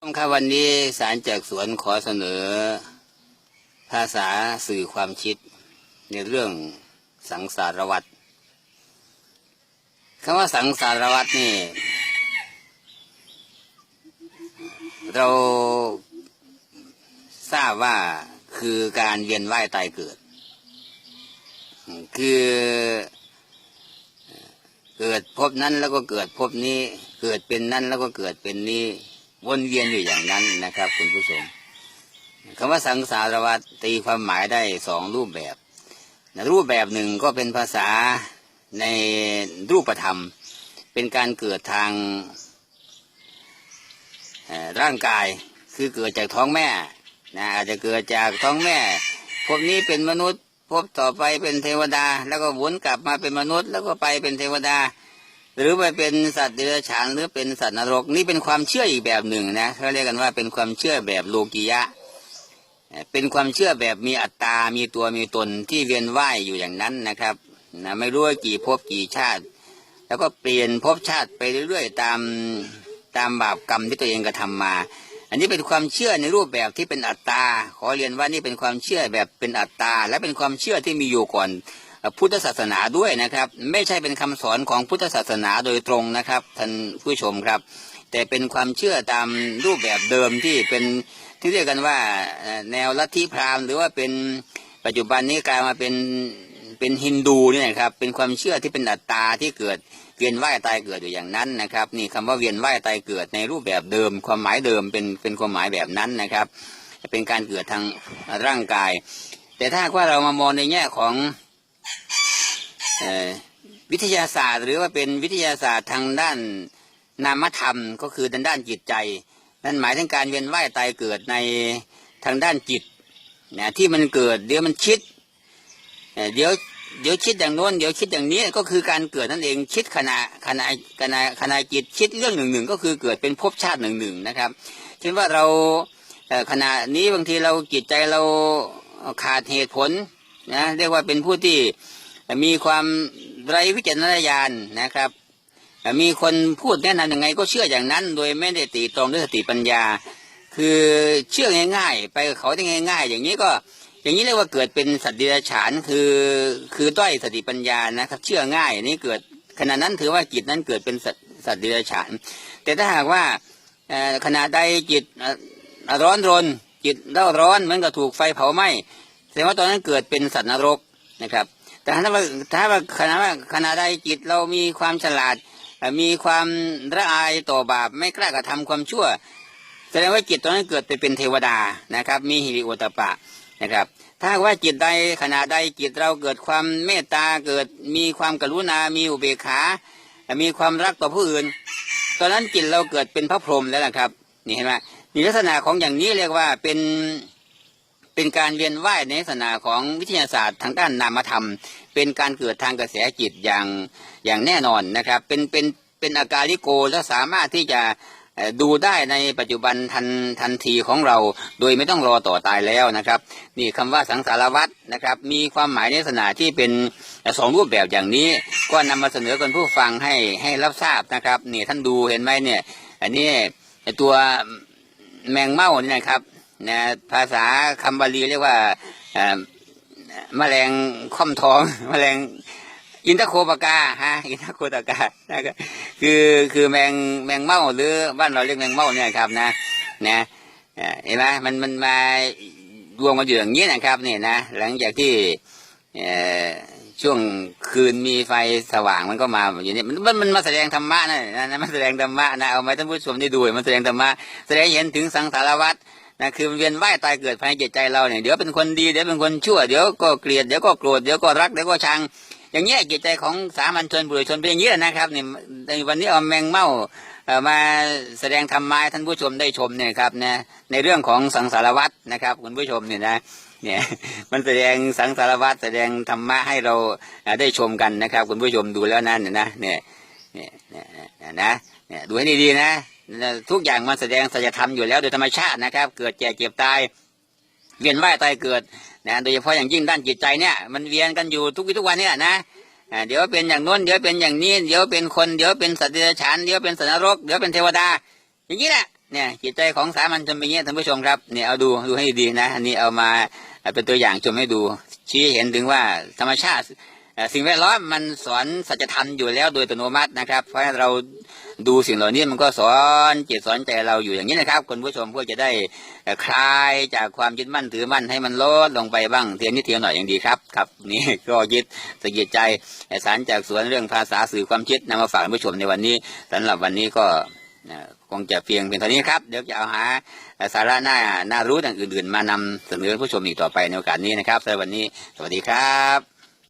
ครับวันนี้สารจากสวนขอเสนอ ภาษาสื่อความคิด ในเรื่องสังสารวัตรคำว่าสังสารวัตรนี่ เราทราบว่าคือการเวียนว่ายตายเกิด คือเกิดพบนั้นแล้วก็เกิดพบนี้ เกิดเป็นนั้นแล้วก็เกิดเป็นนี้ วนเวียนอยู่อย่างนั้นนะครับ คุณผู้ชมคำว่าสังสารวัตรตีความหมายได้สองรูปแบบรูปแบบหนึ่งก็เป็นภาษาในรูปธรรม เป็นการเกิดทางร่างกายคือเกิดจากท้องแม่นะอาจจะเกิดจากท้องแม่พบนี้เป็นมนุษย์พบต่อไปเป็นเทวดา แล้วก็วนกลับมาเป็นมนุษย์ แล้วก็ไปเป็นเทวดา หรือไปเป็นสัตว์เดรัจฉานหรือเป็นสัตว์นรก นี่เป็นความเชื่ออีกแบบหนึ่งนะเขาเรียกกันว่าเป็นความเชื่อแบบโลกียะ เป็นความเชื่อแบบมีอัตตา มีตัวมีตนที่เวียนว่ายอยู่อย่างนั้นนะครับนะไม่รู้ว่ากี่ภพกี่ชาติ แล้วก็เปลี่ยนภพชาติไปเรื่อยๆตามตามบาปกรรมที่ตัวเองกระทำมา อันนี้เป็นความเชื่อในรูปแบบที่เป็นอัตตา ขอเรียนว่านี่เป็นความเชื่อแบบเป็นอัตตา และเป็นความเชื่อที่มีอยู่ก่อน พุทธศาสนาด้วยนะครับ ไม่ใช่เป็นคำสอนของพุทธศาสนาโดยตรงนะครับท่านผู้ชมครับ แต่เป็นความเชื่อตามรูปแบบเดิมที่เป็นที่เรียกกันว่าแนวลัทธิพราหมณ์ หรือว่าเป็นปัจจุบันนี้กลายมาเป็นเป็นฮินดูเนี่ยนะครับเป็นความเชื่อที่เป็นอัตตาที่เกิดเวียนว่ายตายเกิดอยู่อย่างนั้นนะครับ นี่คำว่าเวียนว่ายตายเกิดในรูปแบบเดิม ความหมายเดิมเป็นเป็นความหมายแบบนั้นนะครับ เป็นการเกิดทางร่างกาย แต่ถ้าว่าเรามามองในแง่ของ วิทยาศาสตร์ หรือว่าเป็นวิทยาศาสตร์ทางด้านนามธรรมก็คือทางด้านจิตใจ นั่นหมายถึงการเวียนว่ายตายเกิดในทางด้านจิตนะที่มันเกิดเดี๋ยวมันคิดเดี๋ยวเดี๋ยวคิดอย่างโน้นเดี๋ยวคิดอย่างนี้ก็คือการเกิดนั่นเองคิดขณะขณะขณะขณะจิตคิดเรื่องหนึ่งหนึ่งก็คือเกิดเป็นภพชาติหนึ่งหนึ่งนะครับเช่นว่าเราขณะนี้บางทีเราจิตใจเราขาดเหตุผล นะเรียกว่าเป็นผู้ที่มีความไร้วิจารณญาณนะครับมีคนพูดแนะนำยังไงก็เชื่ออย่างนั้น โดยไม่ได้ตีตรองด้วยสติปัญญา คือเชื่อง่าย ๆ ไปกับเขาได้ง่าย ๆ อย่างนี้ก็อย่างนี้เรียกว่าเกิดเป็นสัตว์เดรัจฉานคือคือด้อยสติปัญญานะครับ เชื่อง่ายนี้เกิดขณะนั้นถือว่าจิตนั้นเกิดเป็นสัตว์สัตว์เดรัจฉาน แต่ถ้าหากว่าขณะใดจิตร้อนรนจิตเร่าร้อนเหมือนกับถูกไฟเผาไหม้ แสดงว่าตอนนั้นเกิดเป็นสัตว์นรกนะครับ แต่ถ้าว่าถ้าว่าขณะว่าขณะใดจิตเรามีความฉลาด มีความละอายต่อบาปไม่กล้ากระทำความชั่ว แสดงว่าจิตตอนนั้นเกิดไปเป็นเทวดานะครับ มีหิริโอตปปะนะครับ ถ้าว่าจิตใดขณะใดจิตเราเกิดความเมตตาเกิดมีความกรุณา มีอุเบกขา มีความรักต่อผู้อื่น ตอนนั้นจิตเราเกิดเป็นพระพรหมแล้วนะครับนี่เห็นไหมนี่ลักษณะของอย่างนี้เรียกว่าเป็น เป็นการเวียนว่ายในลักษณะของวิทยาศาสตร์ทางด้านนามธรรม เป็นการเกิดทางกระแสจิตอย่างอย่างแน่นอนนะครับ เป็นเป็นเป็นอาการลิโกและสามารถที่จะดูได้ในปัจจุบันทันทันทีของเรา โดยไม่ต้องรอต่อตายแล้วนะครับ นี่คำว่าสังสารวัตรนะครับ มีความหมายในลักษณะที่เป็นสองรูปแบบอย่างนี้ ก็นำมาเสนอคนผู้ฟังให้ให้รับทราบนะครับ นี่ท่านดูเห็นไหมเนี่ย อันนี้ตัวแมงเม่านี่นะครับ นะภาษาคำบาลีเรียกว่าแมลงค่อมท้องแมลงอินทโคปกาฮะอินทโคตกานะครับคือคือแมงแมงเม่าหรือบ้านเราเรียกแมงเม่าเนี่ยครับนะนะเอ่อเห็นไหมมันมันมารวมกันอยู่อย่างนี้นะครับเนี่ยนะหลังจากที่ช่วงคืนมีไฟสว่างมันก็มาอยู่นี่มันมันมาแสดงธรรมะนะนะมาแสดงธรรมะนะเอามาให้ท่านผู้ชมได้ดูมันแสดงธรรมะแสดงเห็นถึงสังสารวัฏ นะคือมันเวียนว่ายตายเกิดภายในจิตใจเราเนี่ยเดี๋ยวเป็นคนดีเดี๋ยวเป็นคนชั่วเดี๋ยวก็เกลียดเดี๋ยวก็โกรธเดี๋ยวก็รักเดี๋ยวก็ชัง อย่างเงี้ยจิตใจของสามัญชนบุรุษชนเป็นอย่างนี้นะครับเนี่ยในวันนี้เอาแมงเม่ามาแสดงธรรมะท่านผู้ชมได้ชมเนี่ยครับนะในเรื่องของสังสารวัฏนะครับ คุณผู้ชมเนี่ยนะเนี่ยมันแสดงสังสารวัฏแสดงธรรมะให้เราได้ชมกันนะครับ คุณผู้ชมดูแล้วนั่นเนี่ยนะเนี่ยเนี่ยเนี่ยเนี่ยนะเนี่ยดูให้ดีๆนะ ทุกอย่างมันแสดงสัจธรรมอยู่แล้วโดยธรรมชาตินะครับ เกิดแก่เจ็บตายเวียนว่ายตายเกิดนะโดยเฉพาะอย่างยิ่งด้านจิตใจเนี่ยมันเวียนกันอยู่ทุกทุกวันเนี่ยนะอ่าเดี๋ยวเป็นอย่างโน้นเดี๋ยวเป็นอย่างนี้เดี๋ยวเป็นคนเดี๋ยวเป็นสัตว์เดรัจฉานเดี๋ยวเป็นสัตว์นรกเดี๋ยวเป็นเทวดา อย่างนี้แหละเนี่ยจิตใจของสามัญชนเป็นอย่างนี้ท่านผู้ชมครับเนี่ยเอาดูดูให้ดีนะอันนี้เอามาเป็นตัวอย่างชมให้ดูชี้ให้เห็นถึงว่าธรรมชาติ สิ่งแวดล้อมมันสอนสัจธรรมอยู่แล้วโดยอัตโนมัตินะครับ เพราะเราดูสิ่งเหล่านี้มันก็สอนจิตสอนใจเราอยู่อย่างนี้นะครับคุณผู้ชมเพื่อจะได้คลายจากความยึดมั่นถือมั่นให้มันลดลงไปบ้างเทียนนิดเทียนหน่อยอย่างดีครับครับนี่ก็ยึดสะกิดใจสารจากสวนเรื่องภาษาสื่อความคิดนำมาฝากผู้ชมในวันนี้สำหรับวันนี้ก็คงจะเพียงเป็นเท่านี้ครับ เดี๋ยวจะเอาหาสาระหน่าน่ารู้อย่างอื่นๆ มานำเสนอผู้ชมอีกต่อไปในโอกาสนี้นะครับสำหรับวันนี้สวัสดีครับ